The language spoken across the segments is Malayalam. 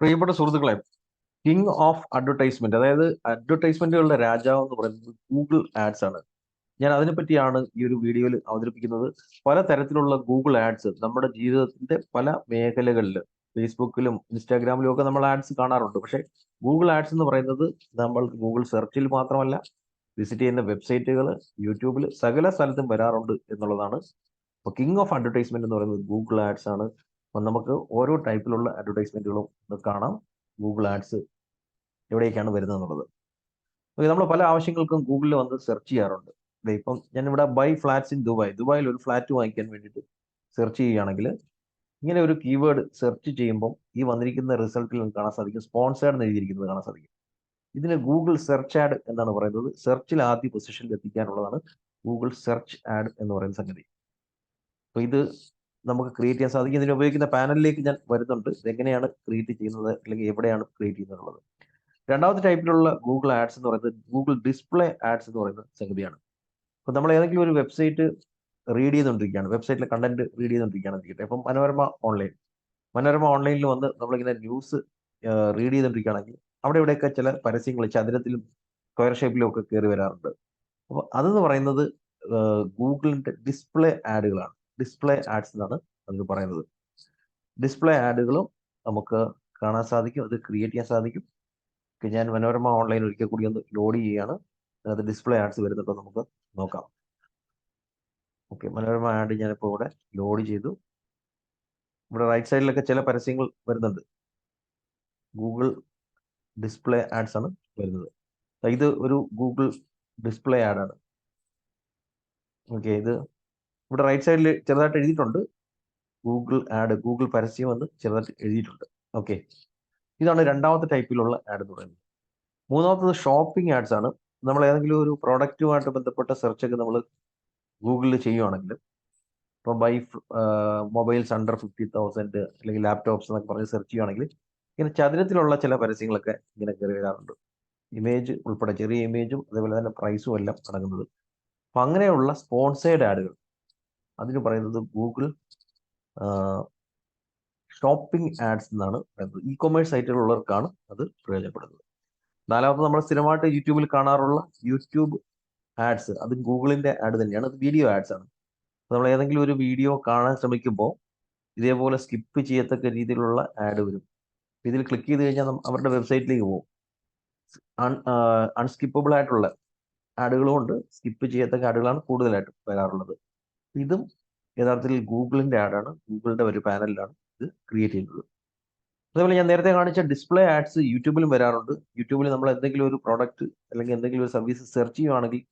പ്രിയപ്പെട്ട സുഹൃത്തുക്കളെ കിങ് ഓഫ് അഡ്വർടൈസ്മെന്റ് അതായത് അഡ്വർടൈസ്മെന്റുകളുടെ രാജാവ് എന്ന് പറയുന്നത് ഗൂഗിൾ ആഡ്സ് ആണ്. ഞാൻ അതിനെപ്പറ്റിയാണ് ഈ ഒരു വീഡിയോയിൽ അവതരിപ്പിക്കുന്നത്. പല തരത്തിലുള്ള ഗൂഗിൾ ആഡ്സ് നമ്മുടെ ജീവിതത്തിന്റെ പല മേഖലകളിൽ ഫേസ്ബുക്കിലും ഇൻസ്റ്റാഗ്രാമിലും ഒക്കെ നമ്മൾ ആഡ്സ് കാണാറുണ്ട്. പക്ഷേ ഗൂഗിൾ ആഡ്സ് എന്ന് പറയുന്നത് നമ്മൾ ഗൂഗിൾ സെർച്ചിൽ മാത്രമല്ല വിസിറ്റ് ചെയ്യുന്ന വെബ്സൈറ്റുകൾ യൂട്യൂബിൽ സകല സ്ഥലത്തും വരാറുണ്ട് എന്നുള്ളതാണ്. അപ്പോൾ കിങ് ഓഫ് അഡ്വർടൈസ്മെന്റ് എന്ന് പറയുന്നത് ഗൂഗിൾ ആഡ്സ് ആണ്. അപ്പം നമുക്ക് ഓരോ ടൈപ്പിലുള്ള അഡ്വർടൈസ്മെന്റുകളും കാണാം. ഗൂഗിൾ ആഡ്സ് എവിടേക്കാണ് വരുന്നത് എന്നുള്ളത് ഓക്കെ നമ്മൾ പല ആവശ്യങ്ങൾക്കും ഗൂഗിളിൽ വന്ന് സെർച്ച് ചെയ്യാറുണ്ട്. ഇപ്പം ഞാനിവിടെ ബൈ ഫ്ലാറ്റ്സ് ഇൻ ദുബായ്. ദുബായിൽ ഒരു ഫ്ലാറ്റ് വാങ്ങിക്കാൻ വേണ്ടിയിട്ട് സെർച്ച് ചെയ്യുകയാണെങ്കിൽ ഇങ്ങനെ ഒരു കീവേഡ് സെർച്ച് ചെയ്യുമ്പോൾ ഈ വന്നിരിക്കുന്ന റിസൾട്ടിൽ നമുക്ക് കാണാൻ സാധിക്കും. സ്പോൺസേഡ് എന്ന് എഴുതിയിരിക്കുന്നത് കാണാൻ സാധിക്കും. ഇതിന് ഗൂഗിൾ സെർച്ച് ആഡ് എന്നാണ് പറയുന്നത്. സെർച്ചിൽ ആദ്യ പൊസിഷനിൽ എത്തിക്കാനുള്ളതാണ് ഗൂഗിൾ സെർച്ച് ആഡ് എന്ന് പറയുന്ന സംഗതി. അപ്പോൾ ഇത് നമുക്ക് ക്രിയേറ്റ് ചെയ്യാൻ സാധിക്കും. ഇതിന് ഉപയോഗിക്കുന്ന പാനലിലേക്ക് ഞാൻ വരുന്നുണ്ട്. ഇതെങ്ങനെയാണ് ക്രിയേറ്റ് ചെയ്യുന്നത്? അല്ലെങ്കിൽ എവിടെയാണ് ക്രിയേറ്റ് ചെയ്യുന്നത് രണ്ടാമത്തെ ടൈപ്പിലുള്ള ഗൂഗിൾ ആഡ്സ് എന്ന് പറയുന്നത് ഗൂഗിൾ ഡിസ്പ്ലേ ആഡ്സ് എന്ന് പറയുന്ന സംഗതിയാണ്. അപ്പോൾ നമ്മൾ ഏതെങ്കിലും ഒരു വെബ്സൈറ്റ് റീഡ് ചെയ്തുകൊണ്ടിരിക്കുകയാണ്. വെബ്സൈറ്റിലെ കണ്ടന്റ് റീഡ് ചെയ്തുകൊണ്ടിരിക്കുകയാണ് ഇരിക്കട്ടെ അപ്പം മനോരമ ഓൺലൈൻ മനോരമ ഓൺലൈനിൽ വന്ന് നമ്മളിങ്ങനെ ന്യൂസ് റീഡ് ചെയ്തുകൊണ്ടിരിക്കുകയാണെങ്കിൽ അവിടെ ഇവിടെയൊക്കെ ചില പരസ്യങ്ങൾ ചതുരത്തിലും സ്ക്വയർ ഷേപ്പിലും ഒക്കെ കയറി വരാറുണ്ട്. അപ്പോൾ അതെന്ന് പറയുന്നത് ഗൂഗിളിന്റെ ഡിസ്പ്ലേ ആഡുകളാണ് ഡിസ്പ്ലേ ആഡ്സ് എന്നാണ് നമുക്ക് പറയുന്നത്. ഡിസ്പ്ലേ ആഡുകളും നമുക്ക് കാണാൻ സാധിക്കും അത് ക്രിയേറ്റ് ചെയ്യാൻ സാധിക്കും. ഞാൻ മനോരമ ഓൺലൈൻ ഒരിക്കൽ കൂടി ഒന്ന് ലോഡ് ചെയ്യുകയാണ്. അതിനകത്ത് ഡിസ്പ്ലേ ആഡ്സ് വരുന്നുണ്ടോ നമുക്ക് നോക്കാം. ഓക്കെ മനോരമ ആഡ് ഞാനിപ്പോൾ ഇവിടെ ലോഡ് ചെയ്തു. ഇവിടെ റൈറ്റ് സൈഡിലൊക്കെ ചില പരസ്യങ്ങൾ വരുന്നുണ്ട്. ഗൂഗിൾ ഡിസ്പ്ലേ ആഡ്സ് ആണ് വരുന്നത്. ഇത് ഒരു ഗൂഗിൾ ഡിസ്പ്ലേ ആഡാണ് ഓക്കെ ഇത് ഇവിടെ റൈറ്റ് സൈഡിൽ ചെറുതായിട്ട് എഴുതിയിട്ടുണ്ട്. ഗൂഗിൾ ആഡ് ഗൂഗിൾ പരസ്യം എന്ന് ചെറുതായിട്ട് എഴുതിയിട്ടുണ്ട്. ഓക്കെ ഇതാണ് രണ്ടാമത്തെ ടൈപ്പിലുള്ള ആഡ് എന്ന് പറയുന്നത്. മൂന്നാമത്തത് ഷോപ്പിംഗ് ആഡ്സ് ആണ്. നമ്മൾ ഏതെങ്കിലും ഒരു പ്രോഡക്റ്റുമായിട്ട് ബന്ധപ്പെട്ട സെർച്ച് ഒക്കെ നമ്മൾ ഗൂഗിളിൽ ചെയ്യുവാണെങ്കിൽ ഇപ്പം buy mobiles under fifty thousand അല്ലെങ്കിൽ ലാപ്ടോപ്സ് എന്നൊക്കെ പറഞ്ഞ് സെർച്ച് ചെയ്യുവാണെങ്കിൽ ഇങ്ങനെ ചതുരത്തിലുള്ള ചില പരസ്യങ്ങളൊക്കെ ഇങ്ങനെ കയറി വരാറുണ്ട്. ഇമേജ് ഉൾപ്പെടെ ചെറിയ ഇമേജും അതേപോലെ തന്നെ പ്രൈസും എല്ലാം അടങ്ങുന്നത്. അപ്പം അങ്ങനെയുള്ള സ്പോൺസേഡ് ആഡുകൾ അതിന് പറയുന്നത് ഗൂഗിൾ ഷോപ്പിംഗ് ആഡ്സ് എന്നാണ് പറയുന്നത്. ഇ കൊമേഴ്സ് സൈറ്റുകളുള്ളവർക്കാണ് അത് പ്രയോജനപ്പെടുന്നത്. നാലാമത് നമ്മൾ സ്ഥിരമായിട്ട് യൂട്യൂബിൽ കാണാറുള്ള യൂട്യൂബ് ആഡ്സ് അത് ഗൂഗിളിന്റെ ആഡ് തന്നെയാണ്. അത് വീഡിയോ ആഡ്സ് ആണ്. നമ്മൾ ഏതെങ്കിലും ഒരു വീഡിയോ കാണാൻ ശ്രമിക്കുമ്പോൾ ഇതേപോലെ സ്കിപ്പ് ചെയ്യത്തക്ക രീതിയിലുള്ള ആഡ് വരും. ഇതിൽ ക്ലിക്ക് ചെയ്ത് കഴിഞ്ഞാൽ അവരുടെ വെബ്സൈറ്റിലേക്ക് പോകും. അൺസ്കിപ്പബിൾ ആയിട്ടുള്ള ആഡുകളും ഉണ്ട്. സ്കിപ്പ് ചെയ്യത്തക്ക ആഡുകളാണ് കൂടുതലായിട്ട് വരാറുള്ളത്. ഇതും യഥാർത്ഥത്തിൽ ഗൂഗിളിന്റെ ആഡാണ്. ഗൂഗിളിന്റെ ഒരു പാനലിലാണ് ഇത് ക്രിയേറ്റ് ചെയ്യുന്നത്. അതേപോലെ ഞാൻ നേരത്തെ കാണിച്ച ഡിസ്പ്ലേ ആഡ്സ് യൂട്യൂബിലും വരാറുണ്ട്. യൂട്യൂബിൽ നമ്മൾ എന്തെങ്കിലും ഒരു പ്രോഡക്റ്റ് അല്ലെങ്കിൽ എന്തെങ്കിലും ഒരു സർവീസ് സെർച്ച് ചെയ്യുവാണെങ്കിൽ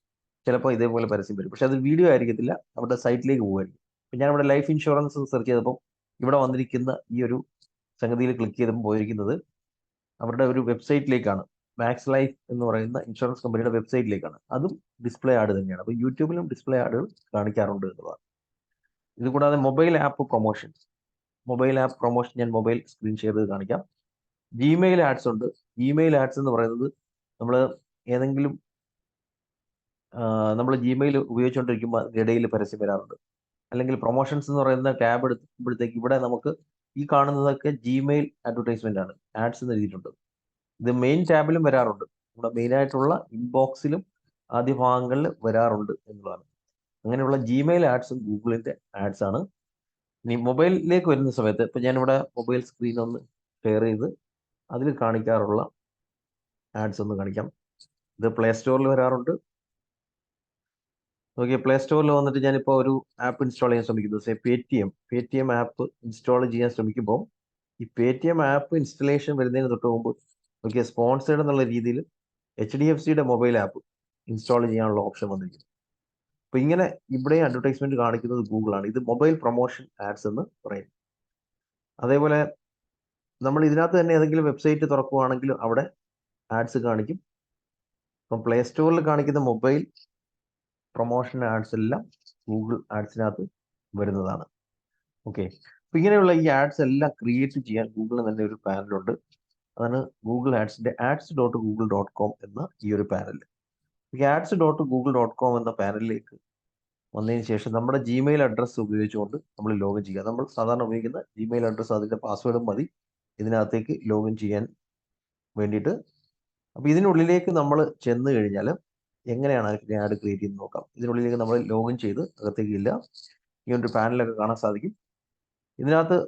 ചിലപ്പോൾ ഇതേപോലെ പരസ്യം വരും. പക്ഷെ അത് വീഡിയോ ആയിരിക്കത്തില്ല. നമ്മുടെ സൈറ്റിലേക്ക് പോകുമായിരിക്കും ഞാൻ ഇവിടെ ലൈഫ് ഇൻഷുറൻസ് സെർച്ച് ചെയ്തപ്പോൾ ഇവിടെ വന്നിരിക്കുന്ന ഈ ഒരു സംഗതിയിൽ ക്ലിക്ക് ചെയ്തപ്പോൾ പോയിരിക്കുന്നത് അവരുടെ ഒരു വെബ്സൈറ്റിലേക്കാണ് മാക്സ് ലൈഫ് എന്ന് പറയുന്ന ഇൻഷുറൻസ് കമ്പനിയുടെ വെബ്സൈറ്റിലേക്കാണ് അതും ഡിസ്പ്ലേ ആഡ് തന്നെയാണ്. അപ്പോൾ യൂട്യൂബിലും ഡിസ്പ്ലേ ആഡുകൾ കാണിക്കാറുണ്ട് എന്നുള്ളതാണ്. ഇത് കൂടാതെ mobile app promotions mobile app promotion ഞാൻ മൊബൈൽ സ്ക്രീൻ ഷെയർ ചെയ്ത് കാണിക്കാം. ജിമെയിൽ ആഡ്സ് ഉണ്ട്. ജിമെയിൽ ആഡ്സ് എന്ന് പറയുന്നത് നമ്മൾ ഏതെങ്കിലും നമ്മൾ ജിമെയിൽ ഉപയോഗിച്ചുകൊണ്ടിരിക്കുമ്പോൾ ഇടയിൽ പരസ്യം വരാറുണ്ട്. അല്ലെങ്കിൽ പ്രൊമോഷൻസ് എന്ന് പറയുന്ന ടാബ് എടുക്കുമ്പോഴത്തേക്ക് ഇവിടെ നമുക്ക് ഈ കാണുന്നതൊക്കെ ജിമെയിൽ അഡ്വർടൈസ്മെന്റ് ആണ്. ആഡ്സ് എന്ന് എഴുതിയിട്ടുണ്ട്. ഇത് മെയിൻ ടാബിലും വരാറുണ്ട്. നമ്മുടെ മെയിൻ ആയിട്ടുള്ള ഇൻബോക്സിലും ആദ്യ ഭാഗങ്ങളിൽ വരാറുണ്ട് എന്നുള്ളതാണ്. അങ്ങനെയുള്ള ജിമെയിൽ ആഡ്സും ഗൂഗിളിന്റെ ആഡ്സ് ആണ്. ഇനി മൊബൈലിലേക്ക് വരുന്ന സമയത്ത് ഇപ്പൊ ഞാനിവിടെ മൊബൈൽ സ്ക്രീൻ ഒന്ന് ഷെയർ ചെയ്ത് അതിൽ കാണിക്കാറുള്ള ആഡ്സ് ഒന്ന് കാണിക്കാം. ഇത് പ്ലേ സ്റ്റോറിൽ വരാറുണ്ട്. ഓക്കെ പ്ലേ സ്റ്റോറിൽ വന്നിട്ട് ഞാനിപ്പോൾ ഒരു ആപ്പ് ഇൻസ്റ്റാൾ ചെയ്യാൻ ശ്രമിക്കുന്നു. Say Paytm Paytm app install ചെയ്യാൻ ശ്രമിക്കുമ്പോൾ ഈ Paytm app installation വരുന്നതിന് തൊട്ട് മുമ്പ് ഓക്കെ സ്പോൺസേഡ് എന്നുള്ള രീതിയിൽ എച്ച് ഡി എഫ് സിയുടെ മൊബൈൽ ആപ്പ് ഇൻസ്റ്റാൾ ചെയ്യാനുള്ള ഓപ്ഷൻ വന്നിരിക്കുന്നു. അപ്പൊ ഇങ്ങനെ ഇവിടെ അഡ്വർടൈസ്മെന്റ് കാണിക്കുന്നത് ഗൂഗിളാണ് ഇത് മൊബൈൽ പ്രൊമോഷൻ ആഡ്സ് എന്ന് പറയും അതേപോലെ നമ്മൾ ഇതിനകത്ത് തന്നെ ഏതെങ്കിലും വെബ്സൈറ്റ് തുറക്കുകയാണെങ്കിൽ അവിടെ ആഡ്സ് കാണിക്കും. ഇപ്പം പ്ലേ സ്റ്റോറിൽ കാണിക്കുന്ന മൊബൈൽ പ്രൊമോഷൻ ആഡ്സ് എല്ലാം ഗൂഗിൾ ആഡ്സിനകത്ത് വരുന്നതാണ്. ഓക്കെ അപ്പൊ ഇങ്ങനെയുള്ള ഈ ആഡ്സ് എല്ലാം ക്രിയേറ്റ് ചെയ്യാൻ ഗൂഗിളിന് തന്നെ ഒരു പാനലുണ്ട് അതാണ് Google ആഡ്സിന്റെ ads dot Google dot com എന്ന ഈ ഒരു പാനൽ ഈ ads dot Google dot com എന്ന പാനലിലേക്ക് വന്നതിന് ശേഷം നമ്മുടെ ജിമെയിൽ അഡ്രസ്സ് ഉപയോഗിച്ചുകൊണ്ട് നമ്മൾ ലോഗിൻ ചെയ്യുക. നമ്മൾ സാധാരണ ഉപയോഗിക്കുന്ന ജിമെയിൽ അഡ്രസ്സ് അതിന്റെ പാസ്വേഡും മതി. ഇതിനകത്തേക്ക് ലോഗിൻ ചെയ്യാൻ വേണ്ടിയിട്ട്. അപ്പോൾ ഇതിനുള്ളിലേക്ക് നമ്മൾ ചെന്ന് കഴിഞ്ഞാൽ എങ്ങനെയാണ് ആഡ് ക്രിയേറ്റ് ചെയ്യുന്നത് നോക്കാം. ഇതിനുള്ളിലേക്ക് നമ്മൾ ലോഗിൻ ചെയ്ത് അകത്തേക്ക് ഇല്ല. ഈ ഒരു പാനലൊക്കെ കാണാൻ സാധിക്കും. ഇതിനകത്ത്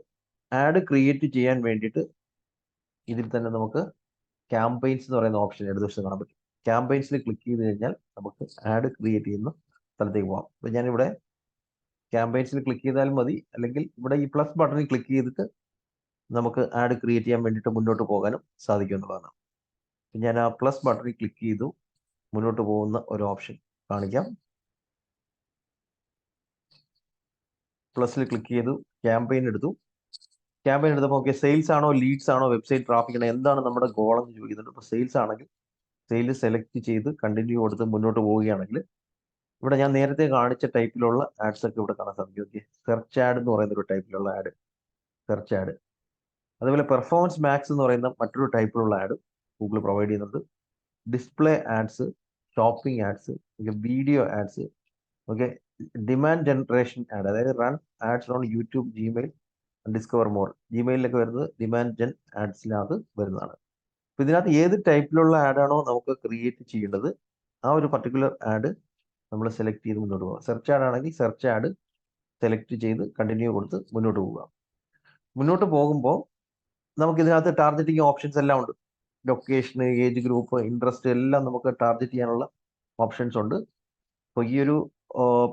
ആഡ് ക്രിയേറ്റ് ചെയ്യാൻ വേണ്ടിയിട്ട് ഇതിൽ തന്നെ നമുക്ക് ക്യാമ്പയിൻസ് എന്ന് പറയുന്ന ഓപ്ഷൻ ഇടതുവശത്ത് കാണാൻ പറ്റും. ക്യാമ്പയിൻസിൽ ക്ലിക്ക് ചെയ്ത് കഴിഞ്ഞാൽ നമുക്ക് ആഡ് ക്രിയേറ്റ് ചെയ്യുന്ന സ്ഥലത്തേക്ക് പോകാം. അപ്പോൾ ഞാനിവിടെ ക്യാമ്പയിൻസിൽ ക്ലിക്ക് ചെയ്താൽ മതി. അല്ലെങ്കിൽ ഇവിടെ ഈ പ്ലസ് ബട്ടണിൽ ക്ലിക്ക് ചെയ്തിട്ട് നമുക്ക് ആഡ് ക്രിയേറ്റ് ചെയ്യാൻ വേണ്ടിയിട്ട് മുന്നോട്ട് പോകാനും സാധിക്കും എന്നുള്ളതാണ്. ഞാൻ ആ പ്ലസ് ബട്ടണിൽ ക്ലിക്ക് ചെയ്തു. മുന്നോട്ട് പോകുന്ന ഒരു ഓപ്ഷൻ കാണിക്കാം. പ്ലസിൽ ക്ലിക്ക് ചെയ്തു. ക്യാമ്പയിൻ എടുത്തു. ക്യാമ്പയിൻ എടുത്തപ്പോൾ ഓക്കെ സെയിൽസ് ആണോ ലീഡ്സ് ആണോ വെബ്സൈറ്റ് ട്രാഫിക് ആണോ എന്താണ് നമ്മുടെ ഗോൾ എന്ന് ചോദിക്കുന്നുണ്ട്. ഇപ്പോൾ സെയിൽസ് ആണെങ്കിൽ സെയിൽസ് സെലക്ട് ചെയ്ത് കണ്ടിന്യൂ കൊടുത്ത് മുന്നോട്ട് പോവുകയാണെങ്കിൽ ഇവിടെ ഞാൻ നേരത്തെ കാണിച്ച ടൈപ്പിലുള്ള ആഡ്സ് ഒക്കെ ഇവിടെ കാണാൻ സാധിക്കും. ഓക്കെ സെർച്ച് ആഡ് എന്ന് പറയുന്ന ഒരു ടൈപ്പിലുള്ള ആഡ് സെർച്ച് ആഡ് അതുപോലെ പെർഫോമൻസ് മാക്സ് എന്ന് പറയുന്ന മറ്റൊരു ടൈപ്പിലുള്ള ആഡ് ഗൂഗിൾ പ്രൊവൈഡ് ചെയ്യുന്നുണ്ട്. Display ads shopping ads okay video ads okay demand generation ad അതായത് run ads on YouTube Gmail discover more ജിമെയിലൊക്കെ വരുന്നത് ഡിമാൻഡ് ജെൻ ആഡ്സിനകത്ത് വരുന്നതാണ്. അപ്പോൾ ഇതിനകത്ത് ഏത് ടൈപ്പിലുള്ള ആഡാണോ നമുക്ക് ക്രിയേറ്റ് ചെയ്യേണ്ടത് ആ ഒരു പർട്ടിക്കുലർ ആഡ് നമ്മൾ സെലക്ട് ചെയ്ത് മുന്നോട്ട് പോകാം സെർച്ച് ആഡ് ആണെങ്കിൽ സെർച്ച് ആഡ് സെലക്ട് ചെയ്ത് കണ്ടിന്യൂ കൊടുത്ത് മുന്നോട്ട് പോവുക. മുന്നോട്ട് പോകുമ്പോൾ നമുക്ക് ഇതിനകത്ത് ടാർഗറ്റിംഗ് ഓപ്ഷൻസ് എല്ലാം ഉണ്ട്. ലൊക്കേഷൻ ഏജ് ഗ്രൂപ്പ് ഇൻട്രസ്റ്റ് എല്ലാം നമുക്ക് ടാർഗറ്റ് ചെയ്യാനുള്ള ഓപ്ഷൻസ് ഉണ്ട്. അപ്പോൾ ഈ ഒരു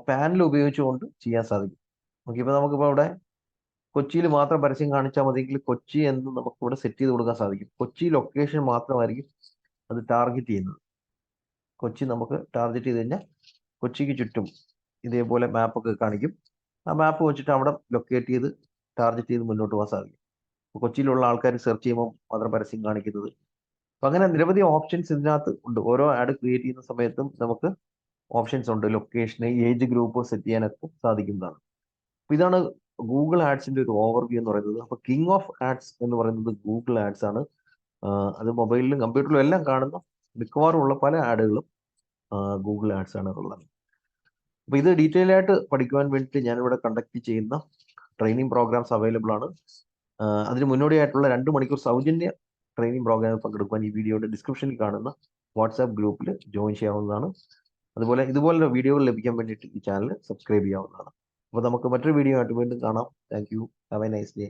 പാനൽ ഉപയോഗിച്ചുകൊണ്ട് ചെയ്യാൻ സാധിക്കും. ഓക്കെ ഇപ്പോൾ നമുക്കിപ്പോൾ ഇവിടെ കൊച്ചിയിൽ മാത്രം പരസ്യം കാണിച്ചാൽ മതിയെങ്കിൽ കൊച്ചി എന്ന് നമുക്ക് ഇവിടെ സെറ്റ് ചെയ്ത് കൊടുക്കാൻ സാധിക്കും. കൊച്ചി ലൊക്കേഷൻ മാത്രമായിരിക്കും അത് ടാർഗറ്റ് ചെയ്യുന്നത്. കൊച്ചി നമുക്ക് ടാർഗറ്റ് ചെയ്ത് കഴിഞ്ഞാൽ കൊച്ചിക്ക് ചുറ്റും ഇതേപോലെ മാപ്പൊക്കെ കാണിക്കും. ആ മാപ്പ് വെച്ചിട്ട് അവിടെ ലൊക്കേറ്റ് ചെയ്ത് ടാർഗറ്റ് ചെയ്ത് മുന്നോട്ട് പോകാൻ സാധിക്കും. കൊച്ചിയിലുള്ള ആൾക്കാർ സെർച്ച് ചെയ്യുമ്പോൾ മാത്രം പരസ്യം കാണിക്കുന്നത്. അപ്പം അങ്ങനെ നിരവധി ഓപ്ഷൻസ് ഇതിനകത്ത് ഉണ്ട്. ഓരോ ആഡ് ക്രിയേറ്റ് ചെയ്യുന്ന സമയത്തും നമുക്ക് ഓപ്ഷൻസ് ഉണ്ട്. ലൊക്കേഷന് ഏജ് ഗ്രൂപ്പ് സെറ്റ് ചെയ്യാനൊക്കെ സാധിക്കുന്നതാണ്. ഇതാണ് ഗൂഗിൾ ആഡ്സിന്റെ ഒരു ഓവർവ്യൂ എന്ന് പറയുന്നത് അപ്പൊ കിങ് ഓഫ് ആഡ്സ് എന്ന് പറയുന്നത് ഗൂഗിൾ ആഡ്സ് ആണ്. അത് മൊബൈലിലും കമ്പ്യൂട്ടറിലും എല്ലാം കാണുന്ന മിക്കവാറും ഉള്ള പല ആഡുകളും ഗൂഗിൾ ആഡ്സ് ആണ് ഉള്ളത്. അപ്പൊ ഇത് ഡീറ്റെയിൽ ആയിട്ട് പഠിക്കുവാൻ വേണ്ടിയിട്ട് ഞാനിവിടെ കണ്ടക്ട് ചെയ്യുന്ന ട്രെയിനിങ് പ്രോഗ്രാംസ് അവൈലബിൾ ആണ്. അതിന് മുന്നോടിയായിട്ടുള്ള രണ്ട് മണിക്കൂർ സൗജന്യ ട്രെയിനിങ് പ്രോഗ്രാമിൽ പങ്കെടുക്കുവാൻ ഈ വീഡിയോയുടെ ഡിസ്ക്രിപ്ഷനിൽ കാണുന്ന വാട്സാപ്പ് ഗ്രൂപ്പിൽ ജോയിൻ ചെയ്യാവുന്നതാണ്. അതുപോലെ ഇതുപോലുള്ള വീഡിയോകൾ ലഭിക്കാൻ വേണ്ടിയിട്ട് ഈ ചാനൽ സബ്സ്ക്രൈബ് ചെയ്യാവുന്നതാണ്. അപ്പോൾ നമുക്ക് മറ്റൊരു വീഡിയോ ആയിട്ട് വീണ്ടും കാണാം. Thank you have a nice day